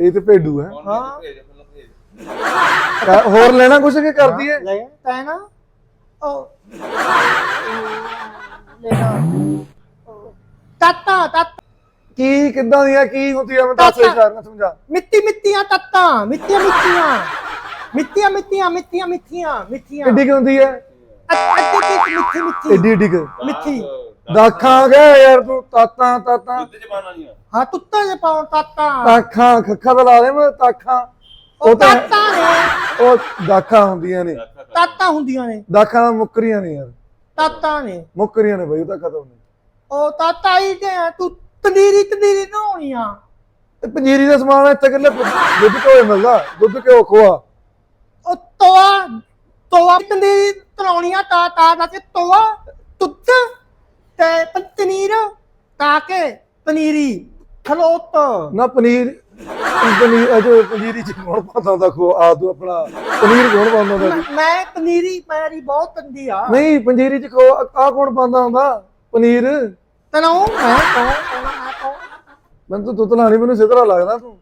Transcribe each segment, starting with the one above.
ਇਹ ਤੇ ਭੇਡੂ ਹੈ। ਹਾਂ। ਕ- ਹੋਰ ਲੈਣਾ ਕੁਛ ਕਿ ਕਰਦੀ ਹੈ ਲੈ ਤੈ ਨਾ ਉਹ ਲੈਣਾ ਤੱਤਾ ਤੱਤ। ਕੀ ਕਿੱਦਾਂ ਦੀ ਹੈ ਕੀ ਹੁੰਦੀ ਹੈ ਮੈਂ ਦੱਸ ਤਾਤਾ। ਇਸ਼ਾਰ ਨਾਲ ਸਮਝਾ। ਮਿੱਟੀ ਮਿੱਟੀਆਂ ਤੱਤਾ। ਮਿੱਟੀਆਂ ਮਿੱਟੀਆਂ ਮਿੱਟੀਆਂ ਮਿੱਟੀਆਂ ਮਿੱਟੀਆਂ ਮਿੱਟੀਆਂ ਮਿੱਟੀਆਂ ਕਿੱਡੀ ਕੁ ਹੁੰਦੀ ਹੈ ਅੱਧੀ ਮਿੱਠੀ ਮਿੱਠੀ। ਏਡੀ ਏਡੀ ਕੁ। ਮਿੱਠੀ। ਦਾਖਾਂ ਆ ਗਿਆ ਯਾਰ ਤੂੰ ਤਾਤਾਂ ਤਾਤਾਂ। ਹਾਂ ਤੁੱਤਾ ਜੇ ਪਾਉਂ ਤੱਤਾ। ਤਾਖਾਂ ਖੱਖਾਂ ਦਾ ਲਾ ਦੇ ਮੈਂ ਤਾਖਾਂ। ਉਹ ਤਾਂ ਤੱਤਾ ਨੇ। ਉਹ ਦਾਖਾਂ ਹੁੰਦੀਆਂ ਨੇ। ਤੱਤਾ ਹੁੰਦੀਆਂ ਨੇ। ਦਾਖਾਂ ਮੁੱਕਰੀਆਂ ਨੇ ਯਾਰ। ਤੱਤਾ ਨੇ। ਮੁੱਕਰੀਆਂ ਨੇ ਬਈ ਉਹ ਤਾਂ ਖਤਮ ਨੇ। ਉਹ ਤੱਤਾ ਹੀ ਤੇ ਤੂੰ ਤੰਦੀਰੀ ਤੰਦੀਰੀ ਨਹਾਉਣੀਆਂ। ਤੇ ਪੰਜੀਰੀ ਦਾ ਸਮਾਨ ਇੱਥੇ ਕਿੱਲੇ ਦੁੱਧ ਘਿਓ ਮਿਲਦਾ? ਦੁੱਧ ਘਿਓ ਖੋਆ? ਉਹ ਤੋਆ ਤੋਆ ਤੰਦੀਰੀ ਤਲਾਉਣੀਆਂ ਤਾ ਤਾ ਦਾ ਤੇ ਤੋਆ। ਤੇ ਪਨੀਰ ਤਾ ਕੇ ਪਨੀਰੀ ਖਲੋਤ। ਨਾ ਪਨੀਰ ਪਨੀਰ ਅਜੋ ਪੰਜੀਰੀ ਚ ਕੌਣ ਪਾਉਂਦਾ ਹੁੰਦਾ ਖੋ ਆ ਤੂੰ ਆਪਣਾ ਪਨੀਰ ਕੌਣ ਪਾਉਂਦਾ ਹੁੰਦਾ। ਮੈਂ- ਮੈਂ ਪਨੀਰੀ ਮੇਰੀ ਬਹੁਤ ਤੰਦੀ ਆ। ਨਹੀਂ ਪੰਜੀਰੀ ਚ ਖੋ ਆ ਕੌਣ ਪਾਉਂਦਾ ਹੁੰਦਾ ਪਨੀਰ। ਤਨੋ ਮੈਂ ਕੌਣ ਕੌਣ ਮੈਂ ਕੌਣ ਮੈਨੂੰ ਤਾਂ ਤੁਤਲਾ ਨਹੀਂ ਮੈਨੂੰ ਸਿਧਰਾ ਲੱਗਦਾ ਤੂੰ।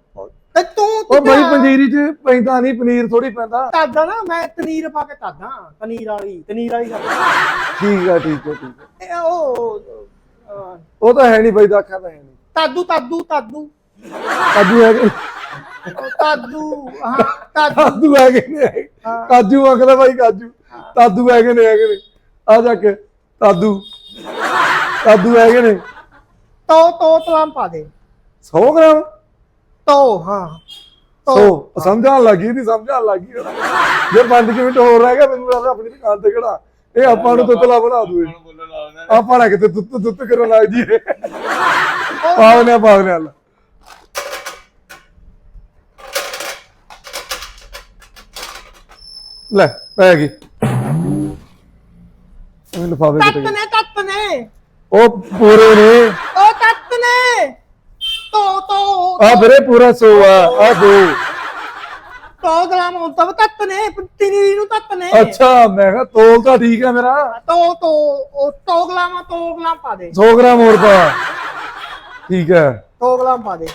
ਤੇ ਤੂੰ ਉਹ ਬਈ ਪੰਜੀਰੀ ਚ ਪੈਂਦਾ ਨਹੀਂ ਪਨੀਰ ਥੋੜੀ ਪੈਂਦਾ। ਤਾਦਾ ਨਾ ਮੈਂ ਪਨੀਰ ਪਾ ਕੇ ਤਾਦਾ ਪਨੀਰ ਵਾਲੀ ਪਨੀਰ ਵਾਲੀ ਖਾਦਾ। ਠੀਕ ਆ ਠੀਕ ਆ ਠੀਕ ਆ। ਇਹ ਉਹ ਅਹ, ਉਹ ਤਾਂ ਹੈ ਨਹੀਂ ਬਈ ਦਾਖਾਂ ਤਾਂ ਹੈ ਨਹੀਂ ਤਾਦੂ ਤਾਦੂ ਤਾਦੂ। ਕਾਜੂ ਹੈਗੇ ਉਹ ਤਾਦੂ ਹਾਂ ਤਾਦੂ। ਕਾਜੂ ਹੈਗੇ ਨੇ ਹਾਂ। ਕਾਜੂ ਆਖਦਾ ਭਾਈ ਕਾਜੂ। ਤਾਦੂ ਹੈਗੇ ਨੇ ਹੈਗੇ ਨੇ ਆ ਜਾ ਕੇ ਤਾਦੂ। ਤਾਦੂ ਹੈਗੇ ਨੇ ਤੋ ਤੋ ਤਲਾਮ ਪਾ ਦੇ। 100 ਗ੍ਰਾਮ? ਤੋ ਹਾਂ। 100 ਸਮਝਾਣ ਲੱਗੀ ਨਹੀਂ ਸਮਝਾਣ ਲੱਗੀ ਜੇ 5 ਮਿੰਟ ਹੋਰ ਰਹਿ ਗਿਆ ਮੈਨੂੰ ਲੱਗਦਾ ਆਪਣੀ ਦੁਕਾਨ ਤੇ ਖੜਾ ਇਹ ਆਪਾਂ ਨੂੰ ਤੁਤਲਾ ਬਣਾ ਦੂ ਆਪਾਂ ਨਾ ਕਿਤੇ ਤੁੱਤ ਤੁੱਤ ਕਰਨ ਲੱਗ ਜੀਏ ਪਾਵਨੇ ਪਾਵਨੇ ਆ ਲੈ ਲੈ ਪੈ ਗਈ। ਉਹ ਲਫਾਵੇ ਤੱਤ ਕਿਤੇ। ਨੇ ਤੱਤ ਨੇ। ਉਹ ਪੂਰੇ ਨੇ। ਉਹ ਆ ਵੀਰੇ ਪੂਰਾ 100 ਆ ਆ ਦੋ। ਤੋ ਗਲਾਮ ਵਾ ਤੱਤ ਨੇ ਪਨੀਰੀ ਨੂੰ ਤੱਤ ਨੇ। ਅੱਛਾ ਮੈਂ ਕਿਹਾ ਤੋਲ ਤਾਂ ਠੀਕ ਹੈ ਮੇਰਾ। ਤੋ ਤੋ ਉਹ ਤੋ ਗਲਾਮ ਤੋ ਗਲਾਮ ਪਾ ਦੇ। 100 ਗ੍ਰਾਮ ਹੋਰ ਪਾ। ਠੀਕ ਹੈ ਤੋ ਗਲਾਮ ਪਾ ਦੇ।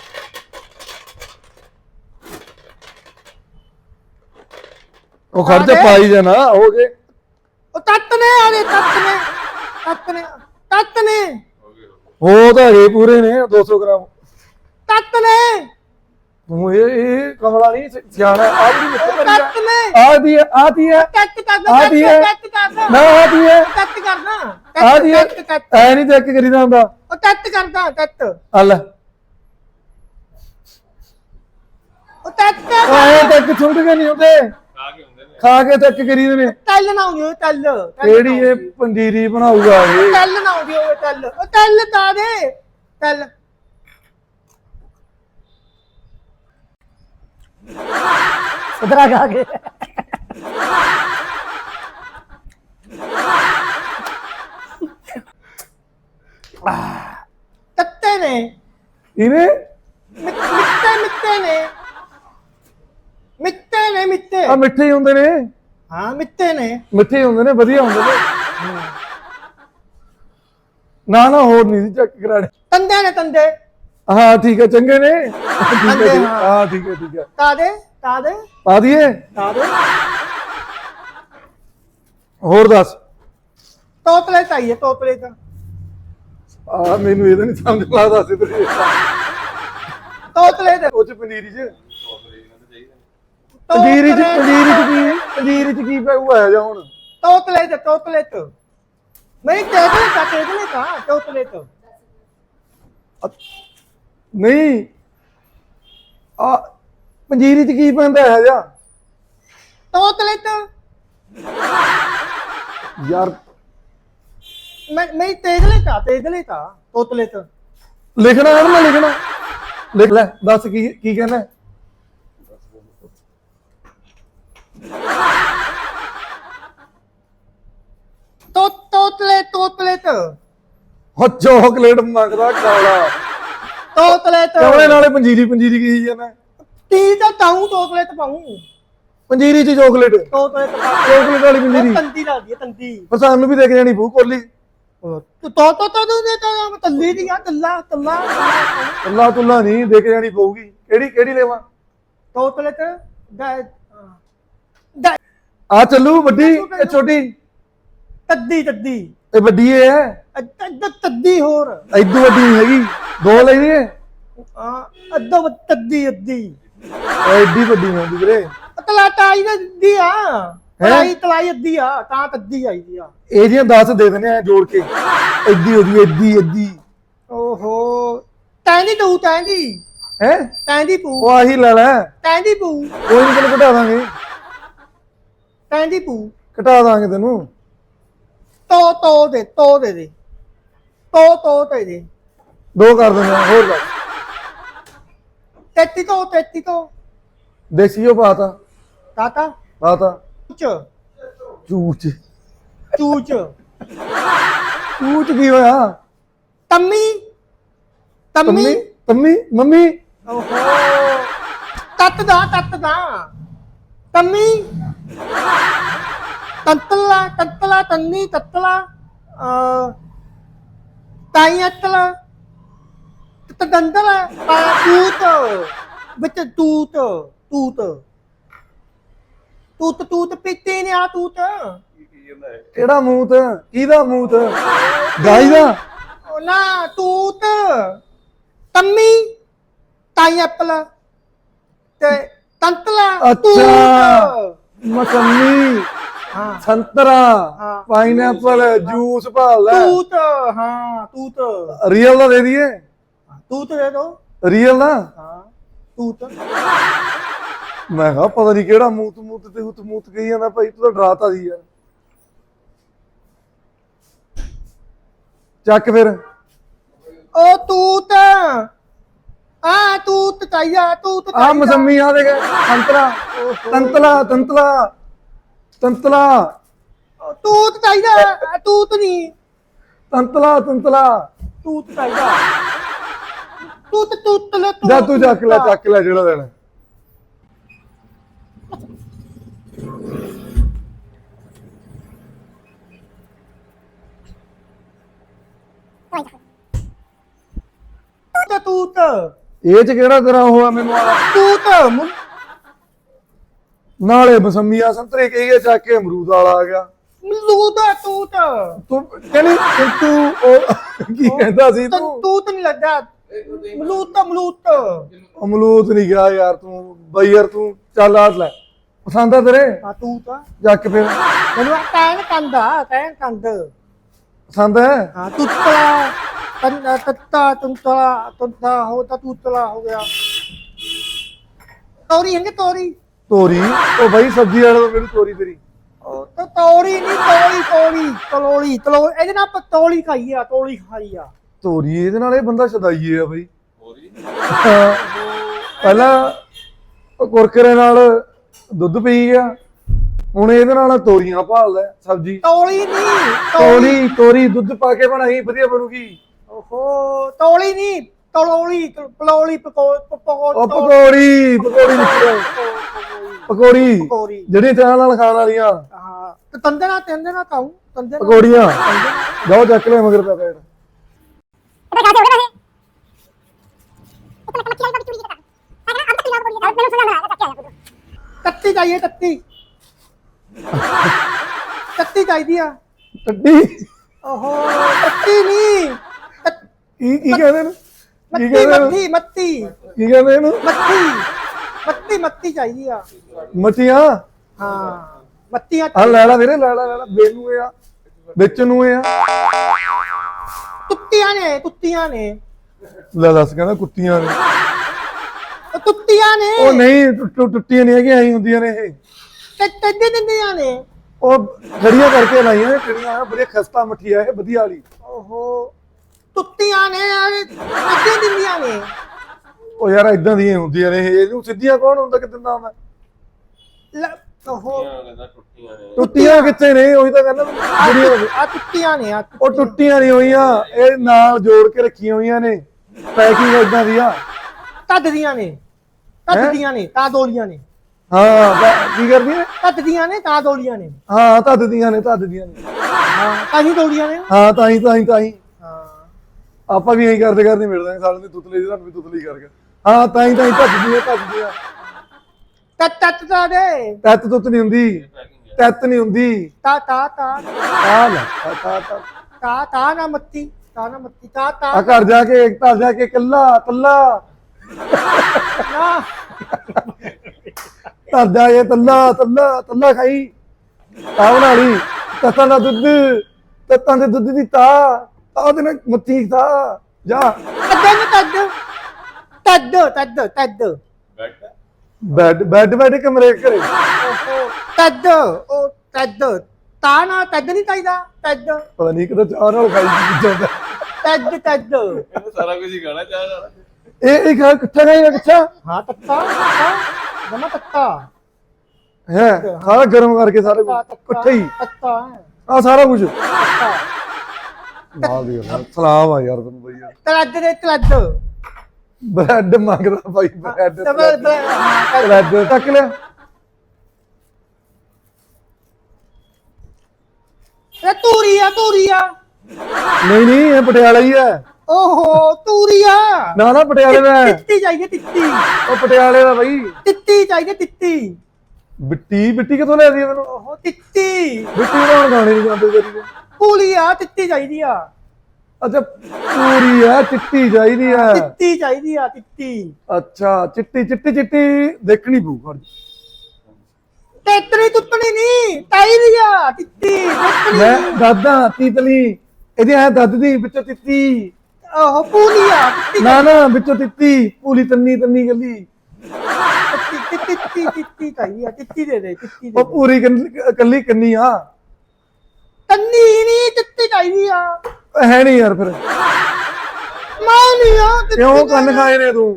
ਉਹ ਖਰਚਾ ਪਾਈ ਜਾਣਾ ਹੋ ਗਏ। ਉਹ ਤੱਤ ਨੇ ਆਦੇ ਤੱਤ ਨੇ ਤੱਤ ਨੇ ਤੱਤ ਨੇ। ਹੋ ਤਾਂ ਇਹ ਪੂਰੇ ਨੇ 200 ਗ੍ਰਾਮ। ਤੱਤ ਨੇ। ਤੂੰ ਇਹ ਇਹ ਕਮਲਾ ਨਹੀਂ ਸਿਆਣਾ ਆ ਵੀ ਨਹੀਂ ਉਹ ਤੱਤ ਨੇ। ਆ ਦੀ ਆ ਦੀ ਹੈ ਤੱਤ ਕਰਨਾ ਆ ਦੀ ਹੈ। ਤੱਤ ਕਰਨਾ ਨਾ ਆ ਦੀ ਹੈ। ਤੱਤ ਕਰਨਾ ਆ ਦੀ ਹੈ। ਐ ਨਹੀਂ ਚੈੱਕ ਕਰੀਦਾ ਹੁੰਦਾ। ਉਹ ਤੱਤ ਕਰਦਾ ਤੱਤ ਆ ਲੈ। ਉਹ ਤੱਤ ਉਹ ਕਰਦਾ ਐ ਤੱਕ ਛੁੱਟ ਕੇ ਨਹੀਂ ਹੁੰਦੇ ਖਾ ਕੇ ਚੈੱਕ ਕਰੀਦੇ ਨੇ। ਤੱਲ ਨਾ ਆਉਂਦੀ ਹੋਵੇ ਤੱਲ। ਤੱਲ ਕਿਹੜੀ ਇਹ ਪੰਜੀਰੀ ਬਣਾਊਗਾ ਇਹ? ਤੱਲ ਨਾ ਆਉਂਦੀ ਹੋਵੇ ਤੱਲ। ਉਹ ਤੱਲ ਦਾ ਦੇ। ਤੱਲ। ਸਦਰਾ ਗਾ ਕੇ। ਤੱਤੇ ਨੇ। ਇਹਨੇ ਮਿੱਤੇ ਮਿੱਤੇ ਨੇ। ਮਿੱਤੇ ਨੇ ਮਿੱਤੇ ਆ ਮਿੱਠੇ ਹੀ ਹੁੰਦੇ ਨੇ। ਹਾਂ ਮਿੱਤੇ ਨੇ। ਮਿੱਠੇ ਹੀ ਹੁੰਦੇ ਨੇ ਵਧੀਆ ਹੁੰਦੇ ਨੇ। ਨਾ ਨਾ ਹੋਰ ਨਹੀਂ ਚੈੱਕ ਕਰਾਣੇ ਤੰਦੇ ਨੇ ਤੰਦੇ। ਹਾਂ ਠੀਕ ਹੈ ਚੰਗੇ ਨੇ। ਠੀਕ ਹੈ ਠੀਕ- ਹਾਂ। ਹਾਂ। ਠੀਕ ਹੈ ਤਾਦੇ ਤਾਦੇ ਪਾ ਦਈਏ? ਤਾਦੇ ਹੋਰ ਦੱਸ। ਤੋਤਲੇ ਚਾਹੀਏ ਤੋਤਲੇ ਤਾਂ। ਆ ਮੈਨੂੰ ਇਹਦਾ ਨਹੀਂ ਸਮਝ ਲੱਗਦਾ ਸੀ ਤੇਰੀ ਤੋਤਲੇ ਦੇ। ਉਹ ਚ ਪਨੀਰੀ ਚ। ਪਨੀਰੀ ਚ ਪਨੀਰੀ ਚ ਕੀ? ਪਨੀਰੀ ਚ ਕੀ ਪਊਗਾ ਜਾ ਹੁਣ? ਤੋਤਲੇ ਤੇ ਤੋਤਲੇ ਤੇ ਮੈਂ ਤੇਦਲੇ ਤਾਂ ਤੇਦਲੇ ਤਾਂ ਤੋਤਲੇ ਤੇ ਨਹੀਂ। ਆ ਪੰਜੀਰੀ ਚ ਕੀ ਪੈਂਦਾ ਹੈ ਜਾ ਤੋਤਲੇ ਤੇ। ਯਾਰ। ਮੈਂ ਮੈਂ ਤੇਦਲੇ ਤਾਂ ਤੇਦਲੇ ਤਾਂ ਤੋਤਲੇ ਤੇ। ਲਿਖਣਾ ਹੈ ਨਾ ਲਿਖਣਾ। ਲਿਖ ਲੈ ਦੱਸ ਕੀ ਕੀ ਕਹਿਣਾ ਹੈ? ਤੋ ਤੋਤਲੇ ਤੋਤਲੇ ਤੇ। ਹੋ ਚਾਕਲੇਟ ਮੰਗਦਾ ਕਾਲਾ। ਤੋਤਲੇ ਤੇ। ਕਮਲੇ ਨਾਲੇ ਪੰਜੀਰੀ ਪੰਜੀਰੀ ਕੀ ਜਾਂਦਾ ਤੀ ਤਾਂ ਤਾਉ ਤੋਤਲੇ ਤੇ ਪਾਉ ਪੰਜੀਰੀ ਚ ਚਾਕਲੇਟ ਤੋਤਲੇ ਤੇ ਪਾਉ ਚਾਕਲੇਟ ਵਾਲੀ ਪੰਜੀਰੀ। ਤੰਦੀ ਲੱਗਦੀ ਹੈ ਤੰਦੀ। ਪਰ ਸਾਨੂੰ ਵੀ ਦੇਖ ਜਾਣੀ ਭੂ ਕੋਲੀ। ਤੋ ਤੋ ਤੋ ਤੋ ਦੇ ਤਾਂ ਤੰਦੀ ਦੀ ਆ ਤੱਲਾ ਤੱਲਾ। ਅੱਲਾ ਤੁੱਲਾ ਨਹੀਂ ਦੇਖ ਜਾਣੀ ਪਊਗੀ। ਕਿਹੜੀ ਕਿਹੜੀ ਲੈਵਾਂ? ਤੋਤਲੇ ਤੇ ਆ ਚੱਲੂ ਵੱਡੀ ਇਹ ਛੋਟੀ। ਤੱਦੀ ਤੱਦੀ। ਇਹ ਵੱਡੀ ਹੈ। ਤੱਦੀ ਹੋਰ। ਐਦੂ ਵੱਡੀ ਨਹੀਂ ਹੈਗੀ। ਦੋ ਹੈ ਤੱਦੀ ਐਡੀ ਵੱਡੀ ਨਹੀਂ ਹੁੰਦੀ ਵੀਰੇ। ਤਲਾ ਤਾਈ ਦੇ ਅੱਧੀ ਆ। ਤਲਾਈ ਤਲਾਈ ਅੱਧੀ ਆ ਤਾਂ ਤੱਦੀ ਆਈ ਦੀ ਆ। ਇਹ ਜੀਆਂ 10 ਦੇ ਦਿੰਦੇ ਆ ਜੋੜ ਕੇ। ਐਡੀ ਹੋ ਜੂ ਐਡੀ ਐਡੀ। ਓਹੋ। ਤੈਂਦੀ ਤੂੰ ਤੈਂਦੀ ਹੈ? ਤੈਂਦੀ ਪੂ ਉਹ ਆਹੀ ਲੈ ਲੈ। ਤੈਂਦੀ ਪੂ ਕੋਈ ਨਹੀਂ ਤੈਨੂੰ ਘਟਾ ਦਾਂਗੇ। ਪੂ ਘਟਾ ਦਾਂਗੇ ਤੈਨੂੰ। ਤੋ ਤੋ ਦੇ ਤੋ ਦੇ ਦੇ। ਤੋ ਤੋ ਤੇ ਦੇ ਦੋ ਕਰ ਦਿੰਦੇ ਹੋਰ ਕਰ। ਤੇਤੀ ਤੋਂ ਤੇਤੀ ਤੋਂ ਦੇਸੀ ਉਹ ਪਾਤਾ ਤਾਤਾ ਪਾਤਾ ਚ ਚੂਚ। ਚੂਚ। ਚੂਚ। ਕੀ ਹੋਇਆ? ਤੰਮੀ। ਤੰਮੀ। ਤੰਮੀ? ਤੰਮੀ? ਮੰਮੀ? ਓਹੋ। ਤੱਤ ਦਾ ਤੱਤ ਦਾ। ਤੰਮੀ। ਤੰਤਲਾ ਤੰਤਲਾ ਤੰਨੀ ਤੱਤਲਾ। ਅ ਤਾਈ ਅਤਲਾ ਤਦੰਦਲਾ ਤੂਤ ਵਿੱਚ ਤੂਤ ਤੂਤ। ਤੂਤ ਤੂਤ ਪੀਤੇ ਨੇ ਆ ਤੂਤ। ਕਿਹੜਾ ਮੂਤ? ਕਿਹਦਾ ਮੂਤ? ਗਾਈ ਦਾ? ਉਹ ਨਾ ਤੂਤ ਤੰਮੀ ਤਾਈ ਐਪਲ ਤੇ ਤੰਤਲਾ ਅੱਛਾ। ਹਾਂ ਸੰਤਰਾ। ਪਾਈਨਐਪਲ ਜੂਸ ਭਾਲ ਲੈ। ਤੂਤ ਹਾਂ ਤੂਤ। ਰੀਅਲ ਦਾ ਦੇ ਦਈਏ? ਤੂਤ ਦੇ ਦੋ। ਰੀਅਲ ਦਾ? ਹਾਂ ਤੂਤ। ਮੈਂ ਕਿਹਾ ਪਤਾ ਨਹੀਂ ਕਿਹੜਾ ਮੂਤ ਮੂਤ ਤੇ ਹੁਤ ਮੂਤ ਕਹੀ ਜਾਂਦਾ ਭਾਈ ਤੂੰ ਤਾਂ ਡਰਾਤਾ ਸੀ ਯਾਰ। ਚੱਕ ਫਿਰ। ਉਹ ਤੂਤ। ਆ ਤੂਤ ਚਾਹੀਦਾ ਤੂਤ ਆ। ਮਸੰਮੀ ਆ ਦੇਖ ਸੰਤਰਾ। ਤੰਤਲਾ ਤੰਤਲਾ। ਤੰਤਲਾ। ਉਹ ਤੂਤ ਚਾਹੀਦਾ ਆ ਤੂਤ ਨਹੀਂ। ਤੰਤਲਾ ਤੰਤਲਾ। ਤੂਤ ਚਾਹੀਦਾ। ਤੂਤ ਤੂਤ ਲੈ ਜਾ ਤੂੰ ਚੱਕ ਲੈ ਚੱਕ ਲੈ ਜਿਹੜਾ ਦੇਣਾ ਤੂਤ ਤੂਤ। ਇਹ ਚ ਕਿਹੜਾ ਤੇਰਾ ਹੋਆ ਮੈਨੂੰ ਆ? ਤੂਤ ਨਾਲੇ ਮਸੰਮੀਆਂ ਸੰਤਰੇ ਕਹੀਏ ਚੱਕ ਕੇ ਅਮਰੂਦ ਵਾਲਾ ਆ ਗਿਆ। ਮਲੂਦ ਤੂਤ। ਤੂੰ ਕਹਿੰਦੀ ਤੂੰ- ਤੂੰ ਉਹ ਕੀ ਕਹਿੰਦਾ ਸੀ ਤੂੰ? ਤੂਤ ਨਹੀਂ ਲੱਗਾ। ਮਲੂਦ ਤਾਂ ਮਲੂਦ। ਅਮਲੂਤ ਨਹੀਂ ਗਿਆ ਯਾਰ ਤੂੰ ਬਈ ਯਾਰ ਤੂੰ ਚੱਲ ਆ ਲੈ। ਪਸੰਦ ਆ ਤੇਰੇ? ਆ ਤੂਤ ਆ। ਚੱਕ ਫਿਰ। ਮੈਨੂੰ ਕਹਿਣ ਕੰਦਾ ਕਹਿਣ ਕੰਦ। ਪਸੰਦ ਹੈ? ਹਾਂ ਤੁੱਤਲਾ ਤਨ ਤੱਤਾ ਤੁੰਤਲਾ ਤੁੰਤਾ ਹੋ ਤਾਂ ਤੁੱਤਲਾ ਹੋ ਗਿਆ। ਤੋਰੀ ਹੈਗੇ ਤੋਰੀ? ਤੋਰੀ। ਉਹ ਬਈ ਸਬਜ਼ੀ ਵਾਲੇ ਤੋਂ ਮੈਨੂੰ ਤੋਰੀ ਤੇਰੀ। ਉਹ ਤਾਂ ਤੋਰੀ ਨਹੀਂ ਤੋਰੀ ਤੋਰੀ। ਤਲੋਲੀ ਤਲੋ ਇਹਦੇ ਨਾਲ ਆਪਾਂ ਤੋਲੀ ਖਾਈ ਆ ਤੋਲੀ ਖਾਈ ਆ। ਤੋਰੀ ਇਹਦੇ ਨਾਲ ਇਹ ਬੰਦਾ ਸ਼ਦਾਈਏ ਆ ਬਈ। ਪਹਿਲਾਂ ਉਹ ਕੁਰਕਰੇ ਨਾਲ ਦੁੱਧ ਪੀ ਗਿਆ। ਹੁਣ ਇਹਦੇ ਨਾਲ ਤੋਰੀਆਂ ਭਾਲਦਾ ਸਬਜ਼ੀ। ਤੋਲੀ ਨਹੀਂ ਤੋਰੀ ਤੋਰੀ ਦੁੱਧ ਪਾ ਕੇ ਬਣਾਈ ਵਧੀਆ ਬਣੂਗੀ। ਓਹੋ ਤੋਲੀ ਨਹੀਂ ਤਲੋਲੀ ਪਲੋਲੀ ਪਕੋ ਉਹ ਪਕੋ ਪਕੌੜੀ ਪਕੌੜੀ ਨਿਕਲ ਪਕੌੜੀ। ਪਕੌੜੀ ਜਿਹੜੀ ਚਾਹ ਨਾਲ ਖਾਣ ਵਾਲੀਆਂ। ਹਾਂ ਤੇ ਤੰਦੇ ਨਾਲ ਤੰਦੇ ਨਾਲ ਖਾਉ ਤੰਦੇ ਨਾਲ। ਪਕੌੜੀਆਂ। ਜਾਓ ਚੱਕ ਲੈ ਮਗਰ ਪਿਆ ਪੈੜ ਕੱਤੀ ਚਾਹੀਏ ਕੱਤੀ। ਕੱਤੀ ਚਾਹੀਦੀ ਆ। ਟੱਡੀ ਓਹੋ ਕੱਤੀ ਨਹੀਂ ਕੀ ਕਹਿੰਦੇ ਨੇ? ਕੀ ਮੱਤੀ ਕਹਿੰਦੇ? ਮੱਤੀ ਮੱਤੀ। ਕੀ ਕਹਿੰਦੇ ਇਹਨੂੰ? ਮੱਤੀ ਮੱਤੀ ਮੱਤੀ ਚਾਹੀਦੀ ਆ। ਮੱਛੀਆਂ ਹਾਂ ਮੱਤੀਆਂ ਆ ਲੈ ਲੈ ਵੀਰੇ ਲੈ ਲੈ ਲੈ ਲੈ। ਬੇਨੂ ਇਹ ਆ ਵਿੱਚ ਨੂੰ ਇਹ ਆ। ਕੁੱਤੀਆਂ ਨੇ ਕੁੱਤੀਆਂ ਨੇ। ਲੈ ਦੱਸ ਕਹਿੰਦਾ ਕੁੱਤੀਆਂ ਨੇ। ਉਹ ਕੁੱਤੀਆਂ ਨੇ। ਉਹ ਨਹੀਂ ਟੁੱਟ- ਟੁੱਟੀਆਂ ਨਹੀਂ ਹੈਗੀਆਂ ਐਂ ਹੁੰਦੀਆਂ ਨੇ ਇਹ। ਤੇ ਤੱਦੇ ਦਿੰਦੀਆਂ ਨੇ। ਉਹ ਖੜੀਆਂ ਕਰਕੇ ਲਾਈਆਂ ਨੇ ਕਿਹੜੀਆਂ ਬੜੀ ਖਸਤਾ ਮੱਠੀ ਆ ਇਹ ਵਧੀਆ ਵਾਲੀ। ਓਹੋ। ਕੁੱਤੀਆਂ ਨੇ ਤੱਦੇ ਦਿੰਦੀਆਂ ਨੇ। ਉਹ ਯਾਰ ਇਦਾਂ ਦੀਆਂ ਹੁੰਦੀਆਂ ਨੇ ਇਹ ਇਹਨੂੰ ਸਿੱਧੀਆਂ ਕੌਣ ਹੁੰਦਾ ਕਿ ਦਿੰਦਾ ਮੈਂ ਲੈ, ਓਹੋ ਟੁੱਟੀਆਂ ਕਿੱਥੇ ਨੇ? ਉਹੀ ਤਾਂ ਕਹਿੰਦਾ ਜਿਹੜੀਆਂ ਆ ਕੁੱਤੀਆਂ ਨੇ ਆ ਉਹ ਟੁੱਟੀਆਂ ਨਹੀਂ ਹੋਈਆਂ ਇਹ ਨਾਲ ਜੋੜ ਕੇ ਰੱਖੀਆਂ ਹੋਈਆਂ ਨੇ। ਪੈਕਿੰਗ ਇਦਾਂ ਦੀ ਆ ਤੱਦ ਦੀਆਂ ਨੇ ਤੱਦ ਦੀਆਂ ਨੇ ਤਾਂ ਦੋਲੀਆਂ ਨੇ। ਹਾਂ ਕੀ ਕਰਦੀਆਂ? ਨੇ ਤੱਦ ਦੀਆਂ ਨੇ ਤਾਂ ਦੋਲੀਆਂ ਨੇ। ਹਾਂ ਦੀਆਂ ਨੇ ਦੀਆਂ ਨੇ। ਹਾਂ ਤਾਂ ਹੀ ਦੋਲੀਆਂ ਨੇ। ਹਾਂ ਤਾਂ ਹੀ ਤਾਂ ਹੀ ਤਾਂ ਹਾਂ। ਆਪਾਂ ਵੀ ਇਹੀ ਕਰਦੇ ਕਰਦੇ ਮਿਲਦੇ ਹਾਂ ਸਾਲੇ ਦੀ ਤੁਤਲੇ ਤੁਹਾਨੂੰ ਵੀ ਤੁਤਲੀ ਕਰਕੇ ਹਾਂ ਤਾਂ ਹੀ ਤਾਂ ਹੀ ਧੱਦ ਦੀਆਂ ਧੱਦ ਦੀਆਂ ਤਤ ਤਤ ਦਾ ਦੇ। ਤੱਤ ਤੁੱਤ ਨਹੀਂ ਹੁੰਦੀ ਤੱਤ ਨਹੀਂ ਹੁੰਦੀ। ਤਾ ਤਾ ਤਾ। ਆ ਲੈ ਤਾ ਤਾ ਤਾ। ਤਾ ਤਾ ਨਾ ਮੱਤੀ ਤਾ ਨਾ ਮੱਤੀ ਤਾ ਆ ਤਾ ਘਰ ਜਾ ਕੇ ਘਰ ਜਾ ਕੇ ਕੱਲਾ ਕੱਲਾ ਨਾ। ਘਰ ਜਾ ਕੇ ਤੱਲਾ ਤੱਲਾ ਤੱਲਾ ਖਾਈ। ਤਾ ਬਣਾ ਲਈ। ਤੱਤਾਂ ਦਾ ਦੁੱਧ ਤੱਤਾਂ ਦੇ ਦੁੱਧ ਦੀ ਤਾ। ਮੱਤੀ ਤਾ ਜਾ ਤਦ ਤਦ ਤਦ ਤਦ ਤਦ। ਬੈੱਡ? ਬੈੱਡ ਬੈੱਡ ਕਮਰੇ ਘਰੇ। ਤਦ ਉਹ ਤਦ। ਤਾ ਨਾ ਤਦ ਨਹੀਂ ਚਾਹੀਦਾ ਤਦ। ਪਤਾ ਨਹੀਂ ਕਿਤੇ ਚਾਹ ਨਾਲ ਖਾਈ ਜਾਂਦਾ ਤਦ ਤਦ। ਸਾਰਾ ਕੁਝ ਹੀ ਖਾਣਾ ਚਾਹ ਨਾਲ। ਇਹ ਇਹ ਖਾ ਕਿੱਥੇ ਗਈ ਕਿੱਥੇ ਹਾਂ ਤੱਤਾ ਜਮਾ ਤੱਤਾ। ਹੈ ਸਾਰਾ ਗਰਮ ਕਰਕੇ ਸਾਰੇ ਤੱਤਾ ਇਕੱਠੇ ਹੀ। ਤੱਤਾ। ਆ ਸਾਰਾ ਕੁਝ ਨਾਲ ਦੀ ਗੱਲ। ਸਲਾਮ ਆ ਯਾਰ ਤੈਨੂੰ ਬਈ। ਯਾਰ ਤਲੱਦ ਦੇ ਤਲੱਦ। ਬ੍ਰੈਡ ਮੰਗਦਾ ਭਾਈ ਬ੍ਰੈਡ ਬ੍ਰੈਡ। ਤੱਕ ਲਿਆ। ਇਹ ਤੂਰੀਆ ਤੂਰੀਆ ਨਹੀਂ ਨਹੀਂ ਇਹ ਪਟਿਆਲਾ ਹੀ ਹੈ ਓਹੋ ਤੂਰੀਆ ਨਾ ਨਾ ਪਟਿਆਲੇ ਦਾ। ਤਿੱਤੀ ਚਾਹੀਦੀ ਤਿੱਤੀ। ਉਹ ਪਟਿਆਲੇ ਦਾ ਬਈ। ਤਿੱਤੀ ਚਾਹੀਦੀ ਤਿੱਤੀ। ਬਿੱਟੀ ਬਿੱਟੀ ਕਿੱਥੋਂ ਲੈ ਦੀ ਮੈਨੂੰ? ਓਹੋ ਤਿੱਤੀ। ਬਿੱਟੀ ਬਣਾਉਣ ਗਾਣੇ ਨਹੀਂ ਜਾਂਦੇ ਤੇਰੀ ਦੇ ਪੂਲੀਆ ਤਿੱਤੀ ਚਾਹੀਦੀ ਆ। ਅੱਛਾ ਪੂਰੀ ਹੈ ਚਿੱਟੀ ਚਾਹੀਦੀ ਹੈ ਤਿੱਤੀ ਚਾਹੀਦੀ ਆ ਤਿੱਤੀ। ਅੱਛਾ ਚਿੱਟੀ ਚਿੱਟੀ ਚਿੱਟੀ ਦੇਖਣੀ ਪਊ ਖੜ ਤੇਤਰੀ ਤੁੱਤਣੀ ਨਹੀਂ ਚਾਹੀਦੀ ਆ ਤਿੱਤਲੀ। ਮੈਂ ਦਾਦਾ ਤੀਤਲੀ। ਇਹਦੀ ਐ ਦੱਦ ਦੀ ਵਿੱਚੋਂ ਤਿੱਤੀ। ਓਹੋ ਪੂਲੀਆ ਤਿੱਤੀ। ਨਾ ਨਾ ਵਿੱਚੋਂ ਤਿੱਤੀ। ਪੂਲੀ ਤੰਨੀ ਤੰਨੀ ਗੱਲੀ। ਤਿੱਤੀ ਤਿੱਤੀ ਤਿੱਤੀ ਚਾਹੀਦੀ ਆ ਤਿੱਤੀ ਦੇ ਦੇ ਤਿੱਤੀ ਦੇ ਉਹ ਪੂਰੀ ਕੰਨ- ਕੱਲੀ ਕੰਨੀ ਆ? ਤੰਨੀ ਨਹੀਂ ਤਿੱਤੀ ਚਾਹੀਦੀ ਆ। ਹੈ ਨਹੀਂ ਯਾਰ ਫਿਰ। ਮੈਂ ਨਹੀਂ ਆ ਤਿੱਤੀ ਕਿਉਂ ਕੰਨ ਖਾਏ ਨੇ ਤੂੰ?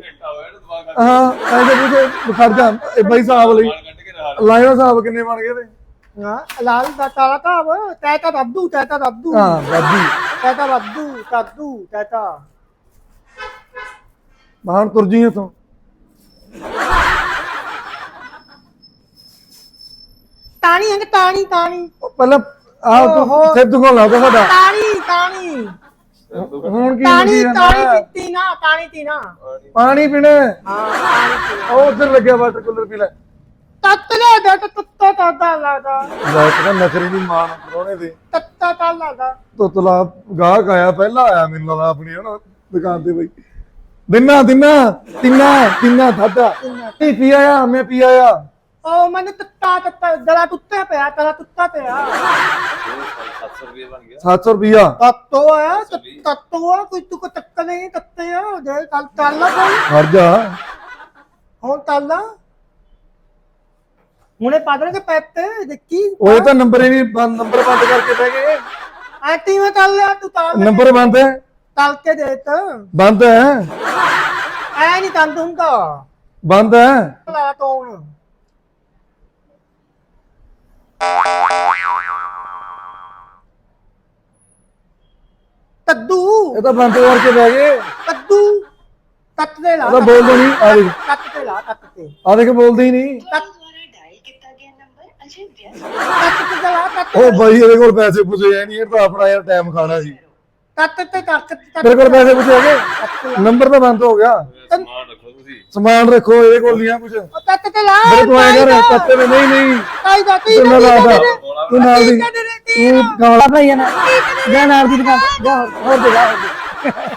ਹਾਂ ਐਸੇ ਪੁੱਛੇ ਖੜ ਜਾ ਇਹ ਬਾਈ ਸਾਹਿਬ ਲਈ। ਲਾਇਓ ਸਾਹਿਬ ਕਿੰਨੇ ਬਣ ਗਏ ਤੇ ਹਾਂ ਲਾਲ ਦਾ ਕਾਲਾ ਕਾਬ ਤੈਤਾ ਬੱਦੂ ਤੈਤਾ ਬੱਦੂ ਹਾਂ ਦਾਦੀ ਤੈਤਾ ਬੱਦੂ ਕੱਦੂ ਤੈਤਾ। ਬਾਹਰ ਤੁਰ ਜੀ ਇਥੋਂ ਤਾਣੀ ਹੈ ਤਾਣੀ ਤਾਣੀ। ਪਹਿਲਾਂ ਆ ਓਹੋ। ਤੂੰ ਸਿਰ ਦੁਖਾਉਣ ਲੱਗਾ ਸਾਡਾ। ਤਾਣੀ ਤਾਣੀ। ਹੁਣ ਕੀ ਤਾਣੀ ਤਾਣੀ ਪੀਤੀ ਨਾ ਤਾਣੀ ਤੀ ਨਾ। ਪਾਣੀ ਪੀਣਾ। ਹੈ। ਉਹ ਉਧਰ ਲੱਗਿਆ ਵਾਟਰ ਕੂਲਰ ਪੀ ਲੈ। ਤੱਤ ਲੈ ਦਾ ਤੱਤਾ ਤਾਦਾ ਲਾਦਾ ਲੈ ਕਹਿੰਦਾ ਨਖਰੀ ਨਹੀਂ ਮਾਨ ਪਰੋਣੇ ਦੇ। ਤੱਤਾ ਤਾ ਲਾਦਾ ਤੋਤਲਾ ਗਾਹਕ ਆਇਆ ਪਹਿਲਾਂ ਆਇਆ ਮੈਨੂੰ ਲੱਗਦਾ ਆਪਣੀ ਹਨਾ ਦੁਕਾਨ ਤੇ ਬਈ। ਦਿਨਾ ਦਿਨਾ ਤਿੰਨਾ ਤਿੰਨਾ ਥਾਦਾ ਨਹੀਂ ਪੀ ਆਇਆ ਮੈਂ ਪੀ ਆਇਆ। ਉਹ ਮੈਨੂੰ ਤੱਤਾ ਤੱਤਾ ਗਲਾ ਟੁੱਟਿਆ ਪਿਆ ਗਲਾ ਟੁੱਟਾ ਪਿਆ। 700 ਰੁਪਏ ਬਣ ਗਿਆ 700 ਰੁਪਿਆ ਤੱਤੋ ਆ ਤੱਤੋ ਆ ਕੋਈ ਤੂੰ ਕੋ ਤੱਕ ਨਹੀਂ ਤੱਤੇ ਆ ਜੇ ਕੱਲ ਕੱਲ ਕੋਈ। ਹਟ ਜਾ। ਹੁਣ ਕੱਲ ਹੁਣੇ ਪਾਦਰੇ ਕੇ ਪੈਤੇ ਦੇਖੀ। ਉਹ ਤਾਂ ਨੰਬਰ ਬੰਦ ਨੰਬਰ ਬੰਦ ਕਰਕੇ ਬਹਿ ਗਏ। ਆਂਟੀ ਮੈਂ ਕੱਲ ਲਿਆ ਤੂੰ ਕੱਲ ਨੰਬਰ ਬੰਦ ਹੈ। ਕੱਲ ਕੇ ਦੇ ਤਾ। ਬੰਦ ਹੈ। ਐ ਨਹੀਂ ਹੁੰਦਾ। ਬੰਦ ਹੈ। ਲਾ ਤੋਣ ਕੱਦੂ ਇਹ ਤਾਂ ਬੰਦ ਕਰਕੇ ਬਹਿ ਗਏ ਕੱਦੂ ਕੱਟ ਦੇ ਲਾ ਉਹ ਤਾਂ ਬੋਲਦੇ ਨਹੀਂ ਆ ਦੇਖ ਕੱਟ ਤੇ ਲਾ ਕੱਟ ਤੇ ਆ ਦੇਖ ਬੋਲਦੇ ਹੀ ਨਹੀਂ ਕੱਟ ਦੁਆਰਾ ਡਾਇਲ ਕੀਤਾ ਗਿਆ ਨੰਬਰ ਅਜੇ ਵਿਅਸਤ ਕੱਟ ਤੇ ਲਾ ਕੱਟ ਉਹ ਬਾਈ ਇਹਦੇ ਕੋਲ ਪੈਸੇ ਪੁੱਛੇ ਐ ਨਹੀਂ ਇਹ ਤਾਂ ਆਪਣਾ ਯਾਰ ਟਾਈਮ ਖਾਣਾ ਸੀ ਕੱਟ ਤੇ ਕੱਟ ਤੇਰੇ ਕੋਲ ਪੈਸੇ ਪੁੱਛੇ ਹੈਗੇ ਨੰਬਰ ਤਾਂ ਬੰਦ ਹੋ ਗਿਆ ਸਮਾਨ ਰੱਖੋ ਇਹਦੇ ਕੋਲ ਨਹੀਂ ਆ ਕੁਝ ਉਹ ਕੱਟ ਤੇ ਲਾ ਮੇਰੇ ਤੂੰ ਐ ਕਰ ਕੱਤੇ ਨੇ ਨਹੀਂ ਨਹੀਂ। ਕਾਈ ਦਾ ਤੀ ਤੂੰ ਨਾ ਲਾ ਦਾ। ਤੂੰ ਨਾਲ ਦੀ। ਤੂੰ ਨਾਲ ਭਾਈ ਨਾ। ਜਾ ਨਾਲ ਦੀ ਦੁਕਾਨ ਤੇ, ਜਾ ਹੋਰ ਹੋਰ ਦੇ ਜਾ ਹੋਰ ਦੇ